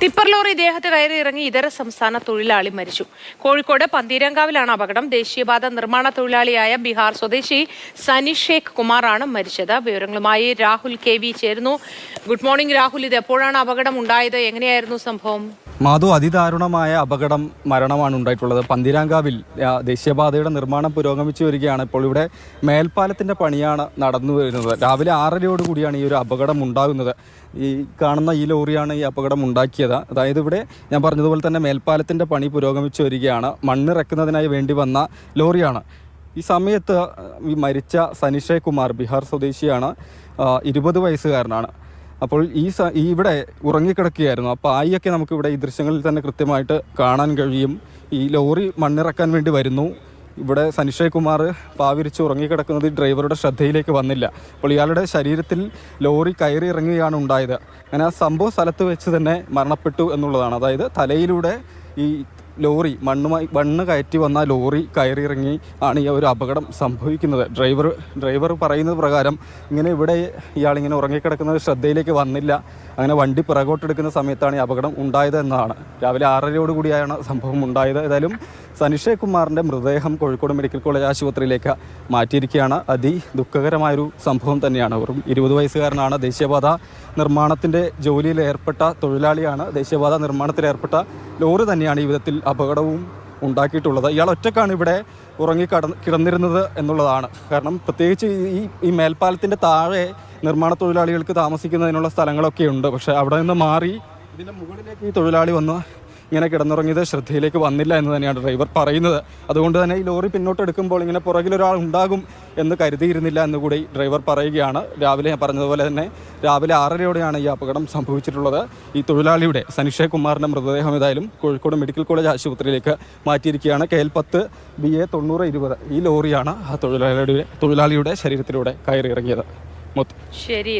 Tipper lorry ഇദ്ദേഹത്തെ കയറി ഇറങ്ങി ഇതര സംസ്ഥാന തൊഴിലാളി മരിച്ചു. കോഴിക്കോട് പന്തീരങ്കാവിലാണ് അപകടം. ദേശീയപാത നിർമ്മാണ തൊഴിലാളിയായ ബീഹാർ സ്വദേശി സനി ഷേഖ് കുമാറാണ് മരിച്ചത്. വിവരങ്ങളുമായി രാഹുൽ കെ വി ചേരുന്നു. Good morning Rahul. ഇത് എപ്പോഴാണ് അപകടം ഉണ്ടായത്? എങ്ങനെയായിരുന്നു സംഭവം? മാധു അതിദാരുണമായ അപകടം മരണമാണ് ഉണ്ടായിട്ടുള്ളത്. പന്തിരാങ്കാവിൽ ദേശീയപാതയുടെ നിർമ്മാണം പുരോഗമിച്ചു വരികയാണ്. ഇപ്പോൾ ഇവിടെ മേൽപ്പാലത്തിന്റെ പണിയാണ് നടന്നു വരുന്നത്. രാവിലെ ആറരയോടുകൂടിയാണ് ഈ ഒരു അപകടം ഉണ്ടാകുന്നത്. ഈ കാണുന്ന ഈ ലോറിയാണ് ഈ അപകടം ഉണ്ടാക്കിയത്. അതായത് ഇവിടെ ഞാൻ പറഞ്ഞതുപോലെ തന്നെ മേൽപ്പാലത്തിന്റെ പണി പുരോഗമിച്ചു വരികയാണ്. മണ്ണിറക്കുന്നതിനായി വേണ്ടി വന്ന ലോറിയാണ്. ഈ സമയത്ത് ഈ മരിച്ച സനിഷയ് കുമാർ ബീഹാർ സ്വദേശിയാണ്. ഇരുപത് വയസ്സുകാരനാണ്. അപ്പോൾ ഈ ഈ ഇവിടെ ഉറങ്ങിക്കിടക്കുകയായിരുന്നു. അപ്പോൾ ആയിയൊക്കെ നമുക്ക് ഇവിടെ ഈ ദൃശ്യങ്ങളിൽ തന്നെ കൃത്യമായിട്ട് കാണാൻ കഴിയും. ഈ ലോറി മണ്ണിറക്കാൻ വേണ്ടി വരുന്നു. ഇവിടെ സനിഷയ് കുമാർ പാവിരിച്ച് ഉറങ്ങിക്കിടക്കുന്നത് ഡ്രൈവറുടെ ശ്രദ്ധയിലേക്ക് വന്നില്ല. അപ്പോൾ ഇയാളുടെ ശരീരത്തിൽ ലോറി കയറി ഇറങ്ങുകയാണ് ഉണ്ടായത്. അങ്ങനെ ആ സംഭവ സ്ഥലത്ത് വെച്ച് തന്നെ മരണപ്പെട്ടു എന്നുള്ളതാണ്. അതായത് തലയിലൂടെ ഈ ലോറി മണ്ണുമായി മണ്ണ് കയറ്റി വന്ന ലോറി കയറിയിറങ്ങി ആണ് ഈ ഒരു അപകടം സംഭവിക്കുന്നത്. ഡ്രൈവർ ഡ്രൈവർ പറയുന്നത് പ്രകാരം ഇങ്ങനെ ഇവിടെ ഇയാളിങ്ങനെ ഉറങ്ങിക്കിടക്കുന്നത് ശ്രദ്ധയിലേക്ക് വന്നില്ല. അങ്ങനെ വണ്ടി പിറകോട്ടെടുക്കുന്ന സമയത്താണ് ഈ അപകടം ഉണ്ടായത് എന്നാണ്. രാവിലെ ആറരയോട് കൂടിയാണ് സംഭവം ഉണ്ടായത്. ഏതായാലും സനിഷയ് കുമാറിന്റെ മൃതദേഹം കോഴിക്കോട് മെഡിക്കൽ കോളേജ് ആശുപത്രിയിലേക്ക് മാറ്റിയിരിക്കുകയാണ്. അതി ദുഃഖകരമായൊരു സംഭവം തന്നെയാണ്. വെറും ഇരുപത് വയസ്സുകാരനാണ് ദേശീയപാത നിർമ്മാണത്തിന്റെ ജോലിയിൽ ഏർപ്പെട്ട തൊഴിലാളിയാണ് ദേശീയപാത നിർമ്മാണത്തിൽ ഏർപ്പെട്ട ലോറി തന്നെയാണ് ഈ വിധത്തിൽ അപകടവും ഉണ്ടാക്കിയിട്ടുള്ളത്. ഇയാൾ ഒറ്റക്കാണ് ഇവിടെ ഉറങ്ങി കട കിടന്നിരുന്നത് എന്നുള്ളതാണ്. കാരണം പ്രത്യേകിച്ച് ഈ ഈ മേൽപ്പാലത്തിന്റെ താഴെ നിർമ്മാണ തൊഴിലാളികൾക്ക് താമസിക്കുന്നതിനുള്ള സ്ഥലങ്ങളൊക്കെ ഉണ്ട്. പക്ഷേ അവിടെ നിന്ന് മാറി ഇതിന്റെ മുകളിലേക്ക് ഈ തൊഴിലാളി വന്ന് ഇങ്ങനെ കിടന്നുറങ്ങിയത് ശ്രദ്ധയിലേക്ക് വന്നില്ല എന്ന് തന്നെയാണ് ഡ്രൈവർ പറയുന്നത്. അതുകൊണ്ട് തന്നെ ഈ ലോറി പിന്നോട്ട് എടുക്കുമ്പോൾ ഇങ്ങനെ പുറകിലൊരാൾ ഉണ്ടാകും എന്ന് കരുതിയിരുന്നില്ല എന്നുകൂടി ഡ്രൈവർ പറയുകയാണ്. രാവിലെ ഞാൻ പറഞ്ഞതുപോലെ തന്നെ രാവിലെ ആറരയോടെയാണ് ഈ അപകടം സംഭവിച്ചിട്ടുള്ളത്. ഈ തൊഴിലാളിയുടെ സനിഷേ കുമാറിന്റെ മൃതദേഹം ഏതായാലും കോഴിക്കോട് മെഡിക്കൽ കോളേജ് ആശുപത്രിയിലേക്ക് മാറ്റിയിരിക്കുകയാണ്. കെ എൽ പത്ത് ബി എ തൊണ്ണൂറ് ഇരുപത് ഈ ലോറിയാണ് ആ തൊഴിലാളിയുടെ തൊഴിലാളിയുടെ ശരീരത്തിലൂടെ കയറിയിറങ്ങിയത്. ശരി.